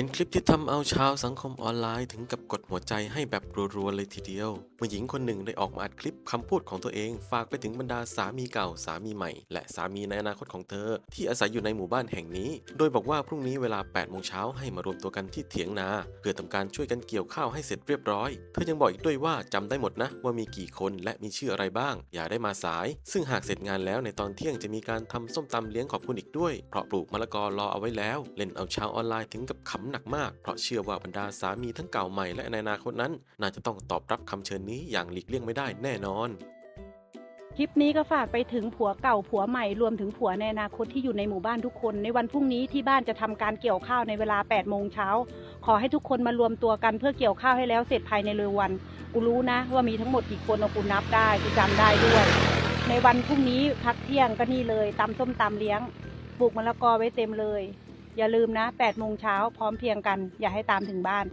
เป็นคลิปที่ทำเอาชาวสังคมออนไลน์ถึงกับกดหัวใจให้แบบรัวๆเลยทีเดียว เมื่อหญิงคนหนึ่งได้ออกมาอัดคลิปคำพูดของตัวเอง ฝากไปถึงบรรดาสามีเก่าสามีใหม่ และสามีในอนาคตของเธอ ที่อาศัยอยู่ในหมู่บ้านแห่งนี้ โดยบอกว่าพรุ่งนี้เวลา8โมงเช้าให้มารวมตัวกันที่เถียงนา เพื่อทำการช่วยกันเกี่ยวข้าวให้เสร็จเรียบร้อย เธอยังบอกอีกด้วยว่าจำได้หมดนะ ว่ามีกี่คนและมีชื่ออะไรบ้าง อย่าได้มาสาย ซึ่งหากเสร็จงานแล้วในตอนเที่ยงจะมีการทำส้มตำเลี้ยงขอบคุณอีกด้วยเพราะปลูกมะละกอรอเอาไว้แล้ว เล่นเอาชาวออนไลน์ถึงกับขำหนักมาก เพราะเชื่อว่าบรรดาสามีทั้งเก่าใหม่และในอนาคตนั้น น่าจะต้องตอบรับคำเชิญนี้อย่างหลีกเลี่ยงไม่ได้แน่นอน คลิปนี้ก็ฝากไปถึงผัวเก่าผัวใหม่รวมถึงผัวในอนาคตที่อยู่ในหมู่บ้านทุกคน ในวันพรุ่งนี้ที่บ้านจะทำการเกี่ยวข้าวในเวลา8โมงเช้า ขอให้ทุกคนมารวมตัวกันเพื่อเกี่ยวข้าวให้แล้วเสร็จภายในเร็ววัน กูรู้นะว่ามีทั้งหมดกี่คนเอากูนับได้กูจำได้ด้วย ในวันพรุ่งนี้พักเที่ยงก็นี่เลยตำส้มตำเลี้ยงปลูกมะละกอไว้เต็มเลย อย่าลืมนะ8โมงเช้าพร้อมเพียงกัน อย่าให้ตามถึงบ้าน